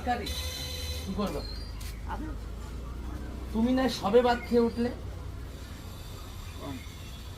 তরকারি? কি করব? তুমি না সবে ভাত খেয়ে উঠলে?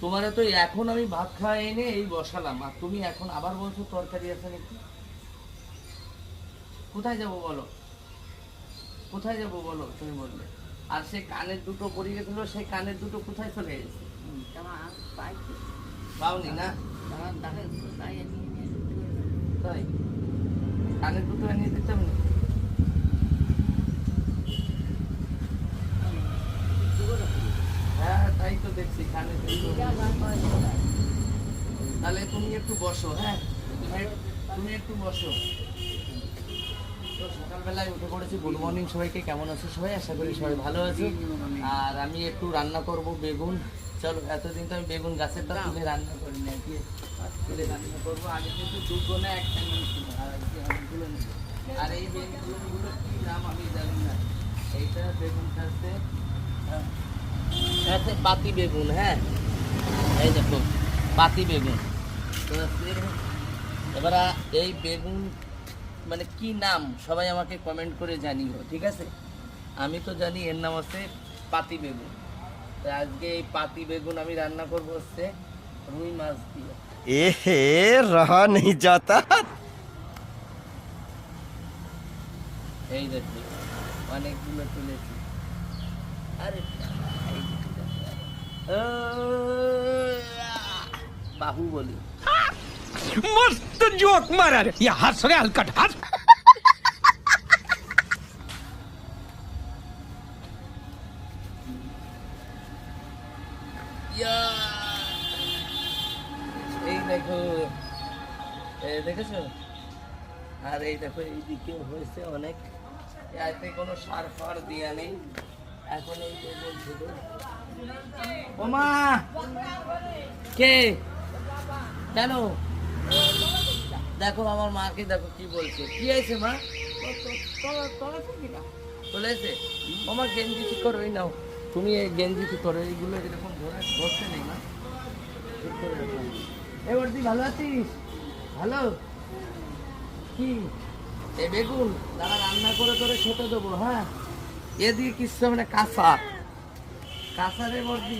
তোমারে তো এখন আমি ভাত খাওয়া এনে এই বসালাম, আর তুমি এখন আবার বলছো তরকারি আছে নাকি? কোথায় যাব বলো? কোথায় যাব বলো তুমি বললে? আর সেই কানের দুটো পড়ে গেছিল সেই কানের দুটো কোথায় চলে গেছে? পাওনি না? তাই? কানের দুটো এনে দিতাম না হ্যাঁ তাই তো দেখছি কানের দুটো তাহলে তুমি একটু বসো হ্যাঁ? তুমি- একটু বসো। তো সকালবেলায় উঠে পড়েছি। গুড মর্নিং সবাইকে কেমন আছো সবাই? আশা করি সবাই ভালো আছো। আর আমি একটু রান্না করব বেগুন। চলো এতদিন তো আমি বেগুন গাছেরটা তুলে রান্না করি না কি। তুলে রান্না করব। আগে কিন্তু না একটা নিয়েছিল আর আজকে অনেকগুলো আর এই বেগুনগুলো কি নাম আমি জানি না। এইটা বেগুন খাচ্ছে হ্যাঁ, সাথে পাতি বেগুন হ্যাঁ। এই দেখো পাতি বেগুন। তো এবার এই বেগুন মানে কি নাম? সবাই আমাকে কমেন্ট করে জানিও ঠিক আছে? আমি তো জানি এর নাম হচ্ছে পাতি বেগুন। তো আজকে এই পাতি বেগুন আমি রান্না করব হচ্ছে রুই মাছ দিয়ে। এ হে রহা নেই যাতা এই দেখো অনেকগুলো তুলেছি। আরে দেখি। ও, বাহুবলী मस्त जोक मारा रे या हंस रे हलकट हंस ইয়া! এই দেখো এই দেখেছো আর এই দেখো এইদিকে হয়েছে অনেক এতে কোনো সার ফার দেওয়া নেই এখন এই বেগুন শুধু ওমা, কে? কেন? দেখো আমার মাকে, দেখো কি বলছে। কি হয়েছে মা? চলেছে ওমা, গেঞ্জি ঠিক করো নাও। তুমি এই গেঞ্জি ঠিক করো, এইগুলো এরকম ধরে নেই না ঠিক করে এ বর্দি ভালো আছিস? ভালো? কি? এ বেগুন, দাঁড়া, রান্না করে করে খেতে দেবো হ্যাঁ? এদিকে কিচ্ছু মানে কাঁচা। কাঁচা রে বর্দি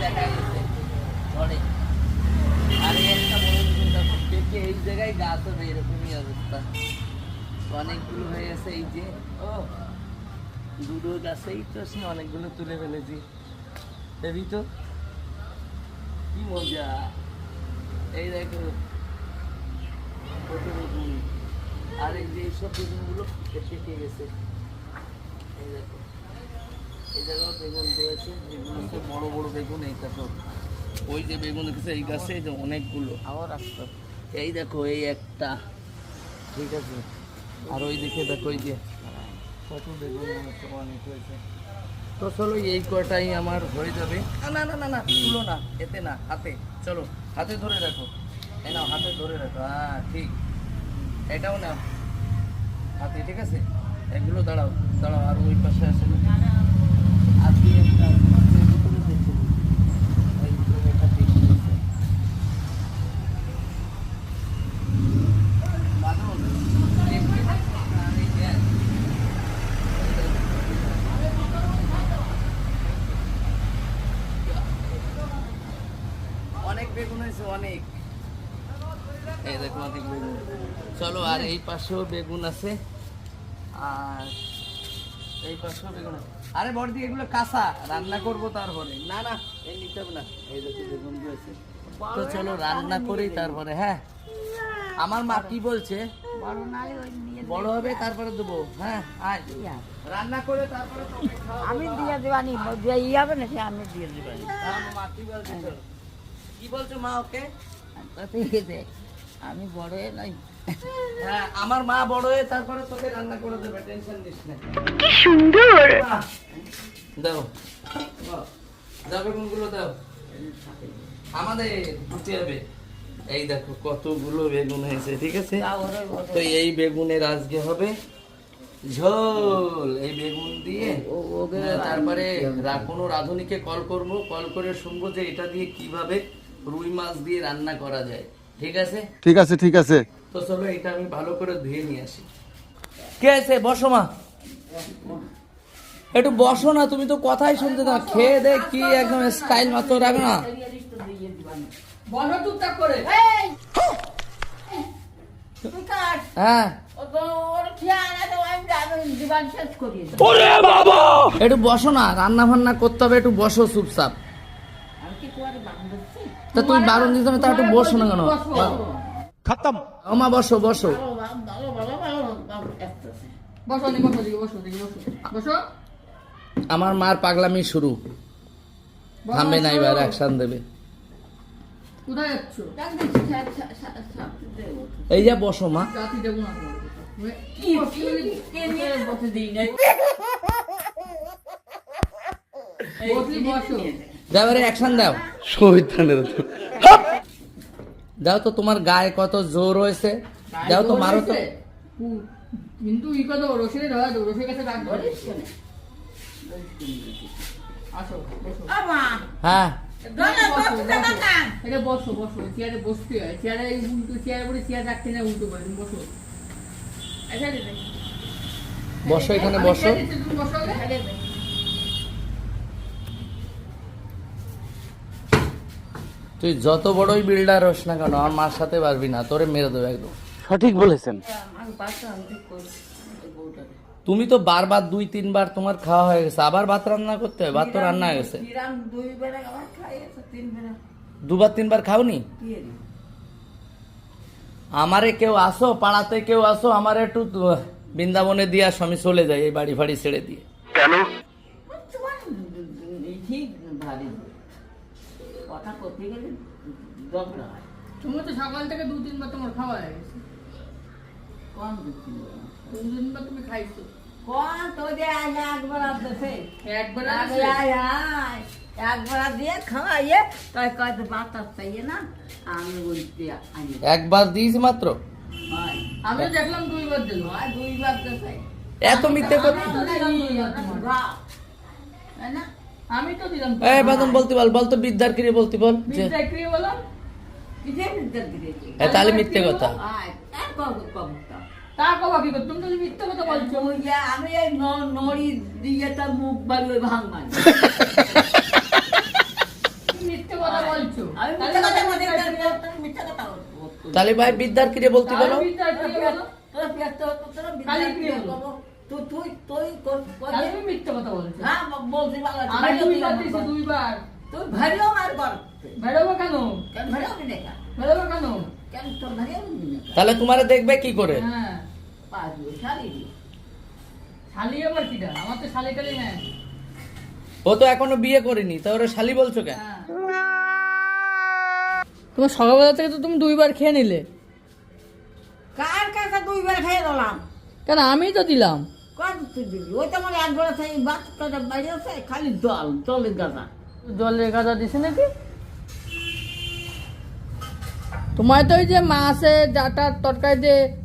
দেখা গেছে ঝড়ে। আর একটা এই জায়গায় গাছ হবে এরকমই অবস্থা অনেকগুলো হয়ে গেছে এই যে ও দুটো গাছেই তো সে অনেকগুলো তুলে ফেলেছি দেবি তো কি মজা এই দেখো আর এই যে এইসব বেগুনগুলো পেকে গেছে। এই দেখো। এই জায়গাও বেগুন রয়েছে বেগুন হচ্ছে বড় বড় বেগুন এইটা তো। ওই যে বেগুন দেখেছে এই গাছে যে অনেকগুলো। আবার আসতো এই দেখো এই একটা। ঠিক আছে। আর ওই দিকে দেখো এই যে কত বেগুন অনেক হয়েছে তো চলো এই কটাই আমার হয়ে যাবে। না না না না তুলো না এতে না হাতে। চলো হাতে ধরে রাখো। এই নাও হাতে ধরে রাখো হ্যাঁ ঠিক। এটাও নাও। হাতে, ঠিক আছে? এগুলো দাঁড়াও দাঁড়াও, আর ওই পাশে আসে আর একটা আছে, এর ভিতরে দেখে নিই। এই ভিতরে একটা দেখে নিচ্ছে। বাদল, দেখবি? আর এই যে, অনেক বেগুন হয়েছে অনেক এই দেখো অনেক বেগুন চলো আর এই পাশেও বেগুন আছে। আর এই পাশেও বেগুন আছে। আরে বড়দি এগুলো কাঁচা। রান্না করব তারপরে। না না এই নিতে হবে না। এই দেখো বেগুন রয়েছে। তো চলো রান্না করি তারপরে হ্যাঁ। আমার মা কি বলছে? বড় হবে তারপরে দেবো। হ্যাঁ আয়। রান্না করে তারপরে আমি দিয়ে দেবানি। দিয়ে ই হবে না সে আমি দিয়ে দেবানি। মা কি বলছে কি বলছো মা ওকে? ঠিক আছে। আমি বড় হয়ে নাই। হ্যাঁ আমার মা বড় হয়ে তারপরে তোকে রান্না করে দেবে টেনশন নিস না। কি সুন্দর! দাও। বাহ, দাও বেগুনগুলো দাও। আমাদের দিতে হবে। এই দেখো কতগুলো বেগুন হয়েছে ঠিক আছে? তো এই বেগুনের আজকে হবে ঝোল। এই বেগুন দিয়ে ও- ওকে তারপরে কোনো রাঁধুনিকে কল করব। কল করে শুনব যে এটা দিয়ে কীভাবে রুই মাছ দিয়ে রান্না করা যায়। ঠিক আছে? ঠিক আছে ঠিক আছে। তো চলো এটা আমি ভালো করে ধুয়ে নিয়ে আসি। কে আছে? বসো মা। একটু বসো না তুমি তো কথাই শুনতে না। খেয়ে দে কি একদম স্টাইল মাত্র রাখো না। হ্যাঁ। একটু বসো না রান্না ফান্না করতে হবে একটু বসো চুপচাপ আমি কি তোমার বান্ধবছি? তা তুমি বারণ দিতে হবে তা একটু বসো না কেন? আমা বসো বসো। আমার মার পাগলামি শুরু। থামবে না এবার অ্যাকশন দেবে। এই যে বসো মা। জাতি দেবো না তোমার কথা। কি, কি, কে নিয়ে বসে দিই নাই? এই, বসলি বসো দাও এবারে অ্যাকশন দাও দাও তো তোমার গায়ে কত জোর হয়েছে? দাও তো মারো তো। কিন্তু ই কথা রসিনে ধরা রসির কাছে বলিস কেন? আসো বসো। আমা, হ্যাঁ। এটা বসো বসো। চেয়ারে বসতে হয়। চেয়ারে উল্টো চেয়ারে চেয়ার রাখতে না উল্টো বসো। বসো এখানে বসো। তুই যত বড়ই বিল্ডার হোস না কেন আমার মার সাথে পারবি না তোরে মেরে দেবো একদম। সঠিক বাচ্চা আমি ঠিক করি, এই বউটাকে। তুমি তো বারবার দুই তিনবার তোমার খাওয়া হয়ে গেছে আবার ভাত রান্না করতে হবে ভাত তো রান্না হয়ে গেছে। দুবার তিনবার খাওনি? আমারে কেউ আসো পাড়াতে কেউ আসো আমার একটু বৃন্দাবনে দিয়ে আসো আমি চলে যাই এই বাড়ি ফাড়ি ছেড়ে দিয়ে। ভারী। কথা করতে গেলে ঝগড়া হয়। তুমি তো সকাল থেকে দু তিনবার তোমার খাওয়া হয়ে গেছে। কম দিচ্ছি দু তিনবার তুমি খাইছো। কোন তো যে আজ একবার আসতেছে একবার আগে আয় আয় একবার দিয়ে খাওয়াইয়ে তাই কয়তো বাতাস পাইয়ে না আমি বলতে আনি। একবার দিয়েছি মাত্র? হয়। আমি দেখলাম দুইবার দিল। হয় দুইবার তো চাই এত মিথ্যে কথা? না? আমি তো দিলাম এই বাদন বলতে বল বল তো বিদ্যার কিরে বলতে বল বিদ্যার তাহলে মিথ্যে কথা। তা কবা কি তুমি তো মিথ্যা কথা বলছো। আমি এই নড়ি দিয়ে তার মুখ ভাঙ মিথ্যা কথা বলছো। আমি মিথ্যা কথা বলতে কথা তাহলে ভাই বিদ্যার কিরে বলতে বলো। কালী বলো। করব। তুই তুই তুই কর- কর- তাহলে তুমি মিথ্যা কথা বলছো। হ্যাঁ বলছি আমি। দুইবার। কর। কেন? কেন আমি কেন? কেন? আমি তাহলে তোমারে দেখবে কি করে? হ্যাঁ। পাঁচ বই শালি আবার কিটা? আমার তো শালি টালি নেই। ও তো এখনও বিয়ে করেনি তা ওরা শালি বলছো কেন? হ্যাঁ। তোমার সকালবেলা থেকে তো তুমি দুইবার খেয়ে নিলে। কার কাছে দুইবার খেয়ে দিলাম কেন আমিই তো দিলাম। আছে, খালি জল, জলের জলের গাদা নাকি? তোমায় তো ওই যে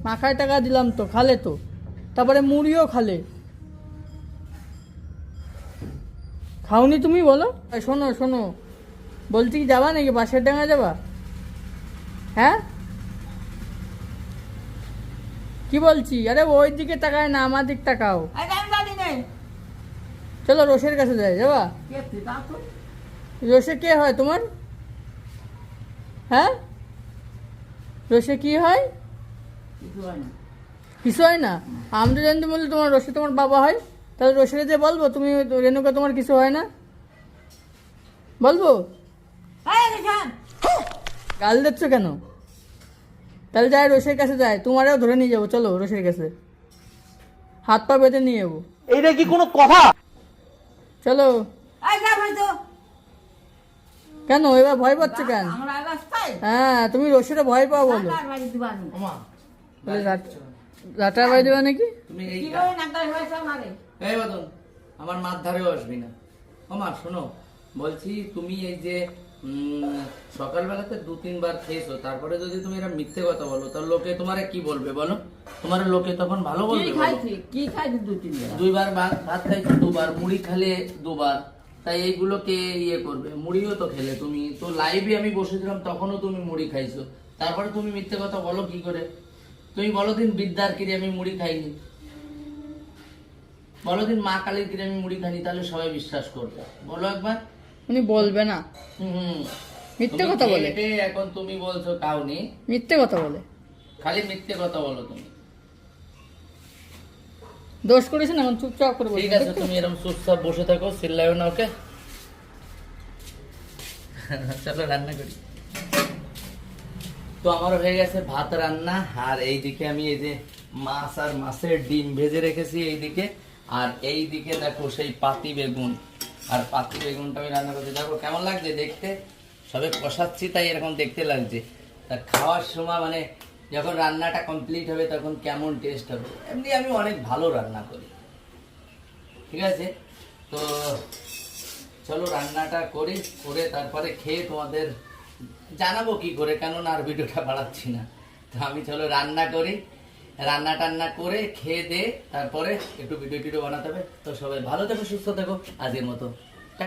মাখায় টাকা দিলাম তো, খালে তো। তারপরে মুড়িও খালে। খাওনি তুমি বলো? শোনো শোনো। বলছি কি, যাবা নাকি? বাসের ডাঙা যাবা? হ্যাঁ? কি বলছি? আরে ওই দিকে তাকায় না আমার দিক তাকাও। চলো রোষের কাছে যাই যাবা? রোষে কে হয় তোমার? হ্যাঁ? রোষে কি হয়? কিছু হয় না। আমি তো জানতে বললে তোমার রোষে তোমার বাবা হয়। তাহলে রোষের যে বলব তুমি রেণুকা তোমার কিছু হয় না? বলব? গাল দিচ্ছ কেন? তাহলে যাই রোষের কাছে যায় তোমারও ধরে নিয়ে যাব চলো রোষের কাছে। হাত পা বেঁধে নিয়ে যাব। এইটা কি কোনো কথা? চলো। এই যা ভাই তো। কেন এবার ভয় পাচ্ছ কেন? হ্যাঁ তুমি রোষেরে ভয় পাও বলো। রাটার বাড়ি দেবে নাকি আমারে আমার মার ধারেও আসবি না। ওমা শোনো বলছি তুমি এই যে সকালবেলাতে দু তিনবার খেয়েছো। তারপরে যদি তুমি এরা মিথ্যে কথা বলো তাহলে লোকে তোমারে কি বলবে বলো? তোমার লোকে তখন ভালো বলবে বলো? খাইছি? কি খাইছি দু তিন বেলা দুইবার ভাত ভাত খাইছো দুবার মুড়ি খেলে দুবার। তাই এইগুলোকে ইয়ে করবে মুড়িও তো খেলে তুমি। তো লাইভে আমি বসেছিলাম তখনও তুমি মুড়ি খাইছো। তারপরে তুমি মিথ্যে কথা বলো কি করে? তুমি বলো দিন বিদ্যার কিরে আমি মুড়ি খাইনি। বলো দিন মা কালীর কিরে আমি মুড়ি খাইনি তাহলে সবাই বিশ্বাস করবে। বলো একবার। উনি বলবে না। মিথ্যে কথা বলে। এখন তুমি বলছো কাউনি। মিথ্যে কথা বলে। খালি মিথ্যে কথা বলো তুমি। দোষ করেছেন এখন চুপচাপ করে ঠিক আছে তুমি এরকম চুপচাপ বসে থাকো চিল্লাইও না ওকে? চলো রান্না করি। তো আমার হয়ে গেছে ভাত রান্না আর এইদিকে আমি এই যে মাছ আর মাছের ডিম ভেজে রেখেছি এইদিকে আর এই দিকে দেখো সেই পাতি বেগুন। আর পাতি বেগুনটা আমি রান্না করছি দেখো কেমন লাগছে দেখতে? সবে কষাচ্ছি, তাই এরকম দেখতে লাগছে। তা খাওয়ার সময় মানে যখন রান্নাটা কমপ্লিট হবে, তখন কেমন টেস্ট হবে? এমনি আমি অনেক ভালো রান্না করি। ঠিক আছে? তো চলো রান্নাটা করি, করে তারপরে খেয়ে তোমাদের জানাব কি করে। কেননা আর ভিডিওটা বাড়াচ্ছি না। তো আমি চলো রান্না করি। রান্না টান্না করে খেয়ে দে, তারপরে একটু ভিডিও টিডিও বানাতে হবে। তো সবাই ভালো থেকো, সুস্থ থেকো, আজকের মতো।